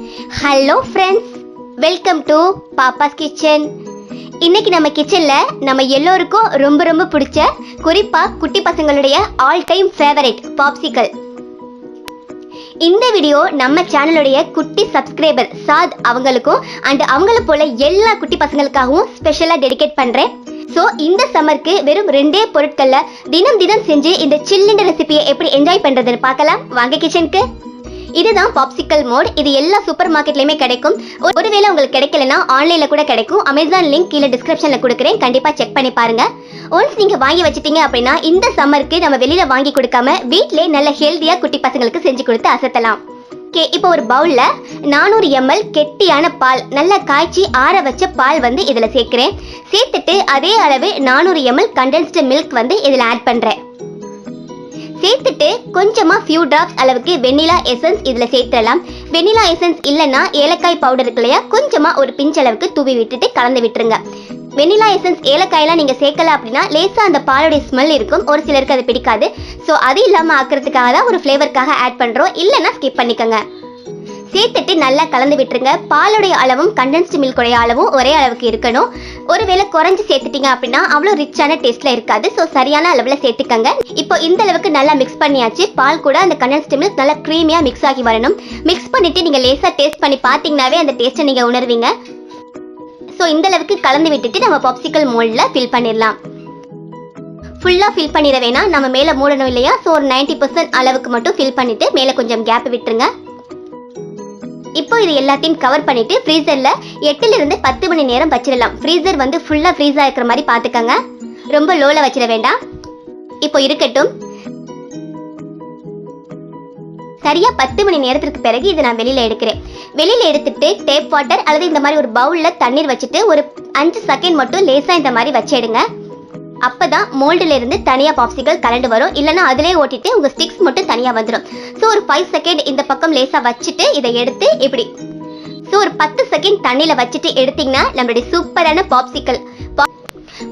Hello friends welcome to Pappa's kitchen இன்னைக்கு நம்ம கிச்சன்ல நம்ம எல்லோருக்கும் ரொம்ப ரொம்ப பிடிச்ச குறிப்பா குட்டி பசங்களுடைய ஆல் டைம் ஃபேவரட் பாப்சிக்கல் இந்த வீடியோ நம்ம சேனலுடைய குட்டி சப்ஸ்கிரைபர் சாத் அவங்களுக்கும் அண்ட் அவங்கள போல எல்லா குட்டி பசங்களுக்காகவும் ஸ்பெஷலாக டெடிகேட் பண்ணுறேன் ஸோ இந்த சம்மருக்கு வெறும் ரெண்டே பொருட்கள்ல தினம் தினம் செஞ்சு இந்த சில்லுண்ட ரெசிபியை எப்படி என்ஜாய் பண்ணுறதுன்னு பார்க்கலாம். வாங்க கிச்சனுக்கு இதுதான் பாப்சிக்கல் மோட் இது எல்லா சூப்பர் மார்க்கெட்லயுமே கிடைக்கும். ஒரு- ஒருவேளை உங்களுக்கு கிடைக்கலனா ஆன்லைன்ல கூட கிடைக்கும். அமேசான் லிங்க் கீழே டிஸ்கிரிப்ஷன்ல கொடுக்குறேன். கண்டிப்பா செக் பண்ணி பாருங்க. ஒன்ஸ் நீங்க வாங்கி வச்சிட்டீங்க அப்படின்னா இந்த சம்மருக்கு நம்ம வெளியில வாங்கி கொடுக்காம வீட்லயே நல்ல ஹெல்தியா குட்டி பசங்களுக்கு செஞ்சு கொடுத்து அசத்தலாம். ஓகே இப்போ ஒரு பவுலில் நானூறு எம்எல் கெட்டியான பால் நல்லா காய்ச்சி ஆற வச்ச பால் வந்து இதில் சேர்க்குறேன். சேர்த்துட்டு அதே அளவு நானூறு எம்எல் கண்டென்ஸ்டு மில்க் வந்து இதில் ஆட் பண்ணுறேன் சேர்த்துட்டு கொஞ்சமா ஃபியூ டிராப்ஸ் அளவுக்கு வெண்ணிலா எசன்ஸ் இதுல சேர்த்துடலாம். வெண்ணிலா எசன்ஸ் இல்லைன்னா ஏலக்காய் பவுடர் இருக்கு இல்லையா? கொஞ்சமா ஒரு பிஞ்ச் அளவுக்கு தூவி விட்டுட்டு கலந்து விட்டுருங்க. வெண்ணிலா எசன்ஸ் ஏலக்காயெல்லாம் நீங்கள் சேர்க்கல அப்படின்னா லேசாக அந்த பாலுடைய ஸ்மெல் இருக்கும். ஒரு சிலருக்கு அது பிடிக்காது. ஸோ அது இல்லாமல் ஆக்கிறதுக்காக தான் ஒரு ஃப்ளேவருக்காக ஆட் பண்ணுறோம் இல்லைன்னா ஸ்கிப் பண்ணிக்கோங்க. சேர்த்துட்டு நல்லா கலந்து விட்டுருங்க. பாலுடைய அளவும் கண்டென்ஸ்டு மில்குடைய அளவும் ஒரே அளவுக்கு இருக்கணும். ஒருவேளை குறைஞ்சு சேர்த்துட்டீங்க அப்படின்னா அவ்வளோ ரிச்சான டேஸ்ட்ல இருக்காது. ஸோ சரியான அளவில் சேர்த்துக்கங்க. இப்போ இந்த அளவுக்கு நல்லா மிக்ஸ் பண்ணியாச்சு. பால் கூட அந்த கண்டென்ஸ்டு மில்க் நல்லா க்ரீமியாக மிக்ஸ் ஆகி வரணும். மிக்ஸ் பண்ணிட்டு நீங்கள் லேசாக டேஸ்ட் பண்ணி பார்த்தீங்கன்னாவே அந்த டேஸ்ட்டை நீங்கள் உணர்வீங்க. ஸோ இந்த அளவுக்கு கலந்து விட்டுட்டு நம்ம பாப்சிக்கல் மோல்டில் ஃபில் பண்ணிடலாம். ஃபுல்லாக ஃபில் பண்ணிட வேணாம். நம்ம மேலே மூடணும் இல்லையா? ஸோ ஒரு நைன்டி பர்சன்ட் அளவுக்கு மட்டும் ஃபில் பண்ணிவிட்டு மேலே கொஞ்சம் கேப் விட்டுருங்க. இப்போ இது எல்லாத்தையும் கவர் பண்ணிட்டு ஃப்ரீசர்ல எட்டுல இருந்து பத்து மணி நேரம் வச்சிடலாம். ஃப்ரீசர் வந்து ஃபுல்லா ஃப்ரீஸ் இருக்கிற மாதிரி பார்த்துக்கங்க. ரொம்ப லோல வச்சிட வேண்டாம். இப்போ இருக்கட்டும். சரியா பத்து மணி நேரத்திற்கு பிறகு இதை நான் வெளியில எடுக்கிறேன். வெளியில எடுத்துட்டு டேப் வாட்டர் அல்லது இந்த மாதிரி ஒரு பவுல்ல தண்ணீர் வச்சுட்டு ஒரு அஞ்சு செகண்ட் மட்டும் லேசா இந்த மாதிரி வச்சிடுங்க அப்பதான் மோல்டுல இருந்து தனியா பாப்சிக்கல் கலண்டு வரும். இல்லைன்னா அதிலே ஓட்டிட்டு உங்க ஸ்டிக்ஸ் மட்டும் தனியா வந்துடும் ஸோ ஒரு ஃபைவ் செகண்ட் இந்த பக்கம் லேசா வச்சுட்டு இதை எடுத்து இப்படி. ஸோ ஒரு பத்து செகண்ட் தண்ணியில வச்சுட்டு எடுத்தீங்கன்னா நம்மளுடைய சூப்பரான பாப்சிக்கல்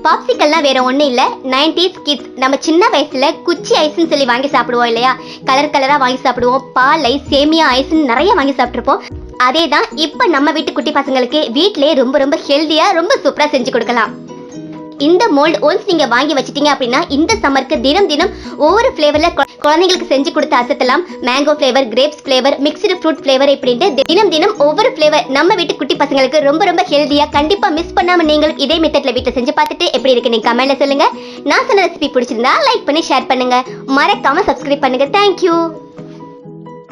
பாப்சிக்கல்னா வேற ஒன்றும் இல்லை. நைன்டிஸ் கிட்ஸ் நம்ம சின்ன வயசுல குச்சி ஐஸ்ன்னு சொல்லி வாங்கி சாப்பிடுவோம் இல்லையா? கலர் கலராக வாங்கி சாப்பிடுவோம். பால் ஐஸ் சேமியா ஐஸ்ன்னு நிறைய வாங்கி சாப்பிட்ருப்போம் அதே தான் இப்போ நம்ம வீட்டு குட்டி பசங்களுக்கு வீட்டிலேயே ரொம்ப ரொம்ப ஹெல்த்தியாக ரொம்ப சூப்பராக செஞ்சு கொடுக்கலாம். இந்த மோல்ட் ஒன்ஸ் நீங்க வாங்கி வச்சிட்டீங்க அப்படின்னா இந்த சம்மருக்கு தினம் தினம் ஒவ்வொரு ஃப்ளேவர்ல குழந்தைங்களுக்கு செஞ்சு கொடுத்து அசத்தலாம். Mango flavour grapes flavour mixed fruit flavour இப்படின்ட்டு தினம் தினம் ஒவ்வொரு ஃப்ளேவர் நம்ம வீட்டு குட்டி பசங்களுக்கு ரொம்ப ரொம்ப ஹெல்தியா கண்டிப்பா மிஸ் பண்ணாம நீங்களும் இதே மெத்தட்ல வீட்டில் செஞ்சு பார்த்துட்டு எப்படி இருக்கு நீங்க கமெண்ட்ல சொல்லுங்க. நான் சொன்ன ரெசிபி பிடிச்சிருந்தா லைக் பண்ணி ஷேர் பண்ணுங்க. மறக்காம சப்ஸ்கிரைப் பண்ணுங்க. தேங்க்யூ